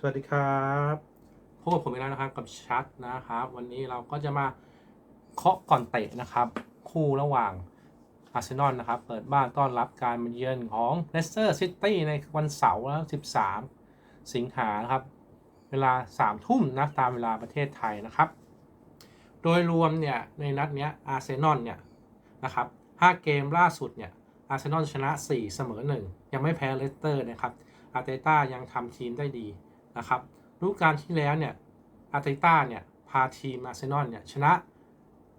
สวัสดีครับพบกับผมอีกแล้วนะครับกับชัดนะครับ วันนี้เราก็จะมาเคาะก่อนเตะนะครับ คู่ระหว่างอาร์เซนอลนะครับ เปิดบ้านต้อนรับการมาเยือนของเลสเตอร์ซิตี้ในวันเสาร์แล้ว13 สิงหานะครับ เวลา 3 ทุ่มนะตามเวลาประเทศไทยนะครับ โดยรวมเนี่ยในนัดเนี้ยอาร์เซนอลเนี่ยนะครับ5เกมล่าสุดเนี่ยอาร์เซนอลชนะ 4 เสมอ 1 ยังไม่แพ้เลสเตอร์นะครับอาร์เตต้ายังทำทีมได้ดี นะครับฤดูกาลที่แล้วเนี่ยอาร์เตต้าเนี่ยพาทีมอาร์เซนอลเนี่ยชนะ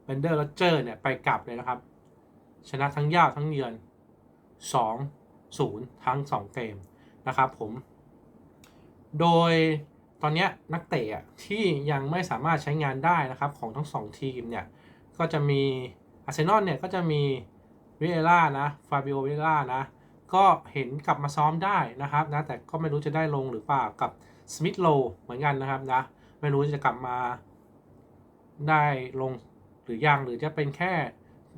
เบนเดอร์โรเจอร์เนี่ยไปกลับเลยนะครับ ชนะทั้งย่าวทั้งเยือน 2 0 ทั้ง 2 เกมนะครับผม โดยตอนนี้นักเตะอะที่ยังไม่สามารถใช้งานได้นะครับของทั้ง 2 ทีมเนี่ย ก็จะมีอาร์เซนอลเนี่ยก็จะมีวิเอล่านะฟาบิโอวิเอล่านะ ก็เห็นกลับมาซ้อมได้นะครับนะแต่ก็ไม่รู้จะได้ลงหรือเปล่ากับ สมิธโลเหมือนกันนะครับนะ ไม่รู้จะกลับมาได้ลงหรือยังหรือจะเป็นแค่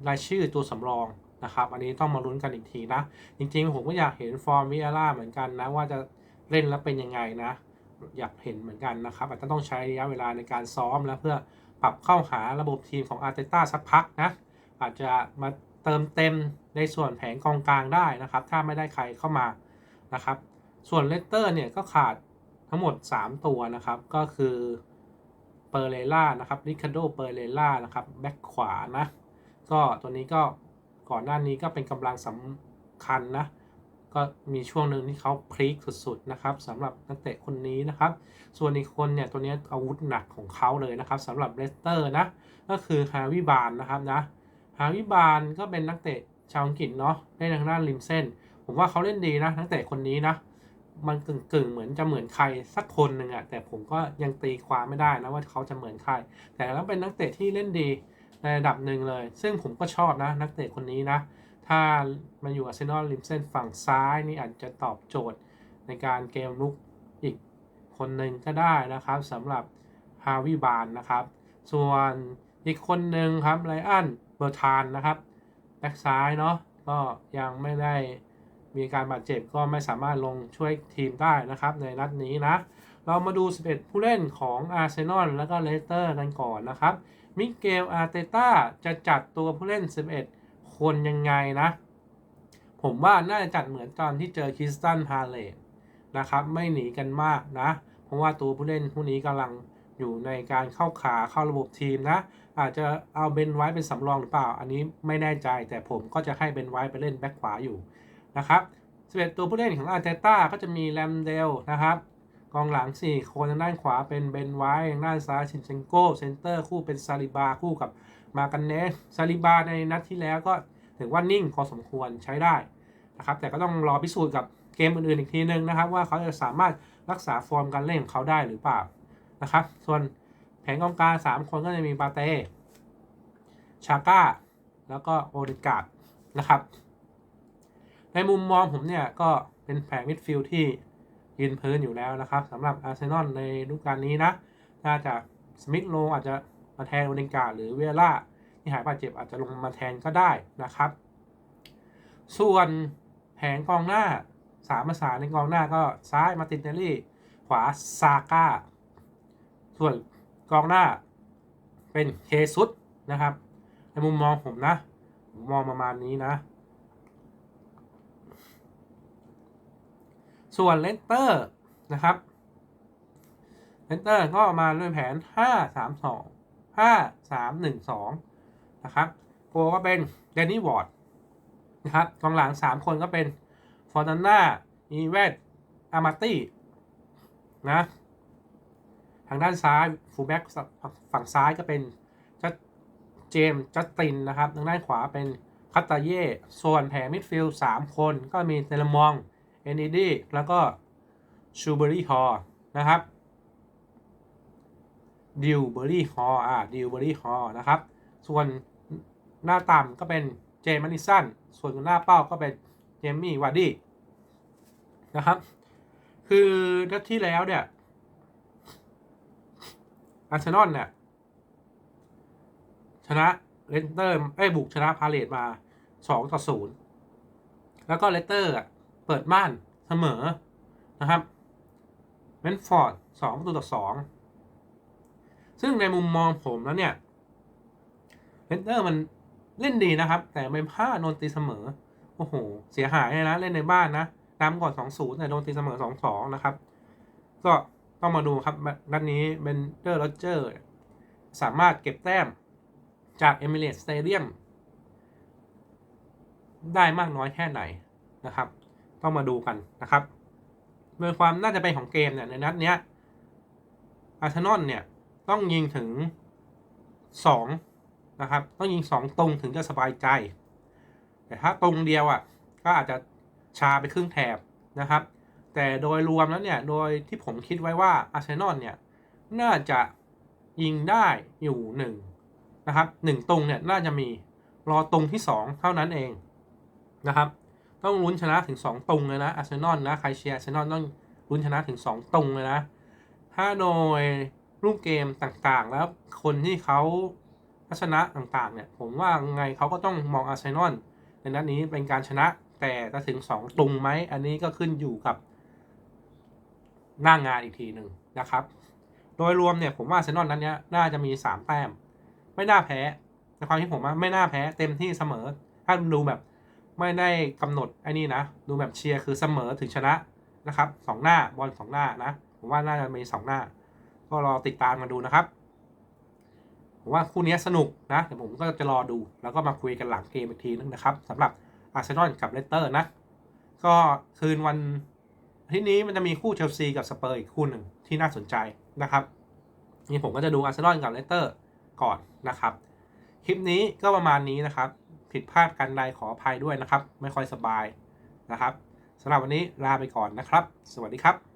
รายชื่อตัวสำรองนะครับ อันนี้ต้องมาลุ้นกันอีกทีนะ จริงๆ ผมก็อยากเห็นฟอร์มวิเอล่าเหมือนกันนะ ว่าจะเล่นแล้วเป็นยังไงนะ อยากเห็นเหมือนกันนะครับ อาจจะต้องใช้ระยะเวลาในการซ้อมแล้วเพื่อปรับเข้าหาระบบทีมของอาร์เตต้าสักพักนะ อาจจะมาเติมเต็มในส่วนแผงกองกลางได้นะครับ ถ้าไม่ได้ใครเข้ามานะครับ ส่วนเลสเตอร์เนี่ยก็ขาด ทั้งหมด 3 ตัวนะครับ ก็คือเปอร์เลล่านะครับริคาโดเปอร์เลล่านะครับแบ็คขวานะ ก็ตัวนี้ก็ก่อนหน้านี้ก็เป็นกำลังสำคัญนะ ก็มีช่วงหนึ่งที่เขาพลิกสุดๆนะครับสำหรับนักเตะคนนี้นะครับ ส่วนอีกคนเนี่ยตัวนี้อาวุธหนักของเขาเลยนะครับสำหรับเลสเตอร์นะ ก็คือฮาวิบานนะครับนะฮาวิบานก็เป็นนักเตะชาวอังกฤษเนาะเล่นทางด้านริมเส้น ผมว่าเขาเล่นดีนะนักเตะคนนี้นะ มันกึ่งกึ่งๆเหมือนจะเหมือนใครสักคนหนึ่งอะแต่ผมก็ยังตีความไม่ได้นะว่าเขาจะเหมือนใคร แต่แล้วเป็นนักเตะที่เล่นดีในระดับหนึ่งเลย ซึ่งผมก็ชอบนะนักเตะคนนี้นะ ถ้ามันอยู่อาร์เซนอลริมเส้นฝั่งซ้ายนี่อาจจะตอบโจทย์ในการเกมลุกอีกคนหนึ่งก็ได้นะครับสำหรับฮาวิบานนะครับ ส่วนอีกคนหนึ่งครับไลอันเบอร์ทานนะครับแบ็กซ้ายเนาะก็ยังไม่ได้ มีการบาดเจ็บก็ไม่สามารถลงช่วยทีมได้นะครับ ในนัดนี้นะ เรามาดู 11 ผู้เล่นของอาร์เซนอลแล้วก็เลสเตอร์กันก่อนนะครับ มิเกลอาร์เตต้าจะจัดตัวผู้เล่น 11 คนยังไงนะ ผมว่าน่าจะจัดเหมือนตอนที่เจอคริสตันพาเลตนะครับ ไม่หนีกันมากนะ เพราะว่าตัวผู้เล่นผู้นี้กำลังอยู่ในการเข้าขาเข้าระบบทีมนะ อาจจะเอาเบนไว้เป็นสำรองหรือเปล่า อันนี้ไม่แน่ใจแต่ผมก็จะให้เบนไว้ไปเล่นแบ็คขวาอยู่ นะครับ11 ตัวผู้เล่นของอาร์เตต้าก็จะมีแรมเดลนะครับกองหลัง 4 คนทางด้านขวาเป็นเบนไว้ทางด้านซ้ายชินเชนโก้เซนเตอร์คู่เป็นซาลิบาคู่กับมากันเนสซาลิบาในนัดที่แล้วก็ถือว่านิ่งพอสมควรใช้ได้นะครับแต่ก็ต้องรอพิสูจน์กับเกมอื่นๆอีกทีนึงนะครับ ว่าเขาจะสามารถรักษาฟอร์มการเล่นของเขาได้หรือเปล่านะครับ ส่วนแผงกองกลาง3คนก็จะมีปาเต้ชาก้าแล้วก็โอเดกาดนะครับ ในมุมมองผมเนี่ยก็เป็นแผงมิดฟิลด์ที่ยืนพื้นอยู่แล้วนะครับสำหรับอาร์เซนอลในฤดูกาลนี้นะ น่าจะสมิธโลอาจจะมาแทนโอเดนการ์หรือเวล่าที่หายบาดเจ็บอาจจะลงมาแทนก็ได้นะครับ ส่วนแผงกองหน้าสามภาษาในกองหน้าก็ซ้ายมาตินเนลลี่ ขวาซาก้า ส่วนกองหน้าเป็นเคซุสนะครับ ในมุมมองผมนะ ผมมองประมาณนี้นะ ส่วนเลสเตอร์นะครับเลสเตอร์ก็มาด้วยแผน 5 3 2 5 3 1 2 นะครับโกก็เป็นเดนนี่วอร์ดนะครับกองหลัง 3 คนก็เป็นฟอร์นาน่าอีเวตอามาตี้นะทางด้านซ้ายฟูลแบ็กฝั่งซ้ายก็เป็นจัดเจมส์จัสตินนะครับ ทางด้านขวาเป็นคัตตาเย่ ส่วนแผงมิดฟิลด์3คนก็มีเทเลมอง เอ็นดีแล้วก็ชูเบอรี่ฮอนะครับดิวเบอรี่ฮออ่าดิวเบอรี่ฮอนะครับ ส่วนหน้าต่ำก็เป็นเจมส์นิสันส่วนหน้าเป้าก็เป็นเจมี่วาร์ดี้นะครับ คือนัดที่แล้วเนี่ยอาร์เซนอลเนี่ยชนะเลสเตอร์ไอ้ยบุกชนะพาเลตมา2ต่อ0แล้วก็เลสเตอร์อะ เปิดม่านเสมอนะครับเบนฟอร์ดสองประตูต่อสองซึ่งในมุมมองผมแล้วเนี่ยเลสเตอร์มันเล่นดีนะครับ แต่ไม่พลาดโดนตีเสมอ โอ้โห เสียหายเลยนะ เล่นในบ้านนะนำก่อน 2-0 แต่โดนตีเสมอ 2-2 นะครับ ก็ต้องมาดูครับ นัดนี้เบนเดอร์โรเจอร์ สามารถเก็บแต้มจากเอมิเรตสเตเดียมได้มากน้อยแค่ไหนนะครับ ต้องมาดูกันนะครับ โดยความน่าจะเป็นของเกมเนี่ยในนัดเนี้ยอาร์เซนอลเนี่ยต้องยิงถึง 2 นะครับ ต้องยิง 2 ตรงถึงจะสบายใจ แต่ถ้าตรงเดียวอะก็อาจจะชาไปครึ่งแถบนะครับ แต่โดยรวมแล้วเนี่ย โดยที่ผมคิดไว้ว่าอาร์เซนอลเนี่ยน่าจะยิงได้อยู่หนึ่งนะครับหนึ่งตรงเนี่ยน่าจะมีรอตรงที่สองเท่านั้นเองนะครับ ต้องลุ้นชนะถึงสองตรงเลยนะอาร์เซนอลนะใครเชียร์อาร์เซนอลต้องลุ้นชนะถึงสองตรงเลยนะ ถ้าโดยรูปเกมต่างๆ แล้วคนที่เขาทัศนะต่างๆ เนี่ย ผมว่าไงเขาก็ต้องมองอาร์เซนอลในนัดนี้เป็นการชนะแต่จะถึงสองตรงไหมอันนี้ก็ขึ้นอยู่กับหน้างงานอีกทีหนึ่งนะครับ โดยรวมเนี่ยผมว่าอาร์เซนอลนั้นเนี้ยน่าจะมีสามแต้ม ไม่น่าแพ้ในความที่ผมว่าไม่น่าแพ้เต็มที่เสมอ ถ้าดูแบบ ไม่ได้กำหนดไอ้นี่นะ ดูแบบเชียร์คือเสมอถึงชนะนะครับสองหน้าบอลสองหน้านะผมว่าน่าจะมีสองหน้า ก็รอติดตามมาดูนะครับผมว่าคู่นี้สนุกนะเดี๋ยวผมก็จะรอดู แล้วก็มาคุยกันหลังเกมอีกทีนึงนะครับสำหรับอาร์เซนอลกับเลสเตอร์นะ ก็คืนวันที่นี้มันจะมีคู่เชลซีกับสเปอร์อีกคู่หนึ่งที่น่าสนใจนะครับนี่ผมก็จะดูอาร์เซนอลกับเลสเตอร์ก่อนนะครับ คลิปนี้ก็ประมาณนี้นะครับ ผิดพลาดกันใดขออภัยด้วยนะครับ ไม่ค่อยสบายนะครับสำหรับวันนี้ลาไปก่อนนะครับ สวัสดีครับ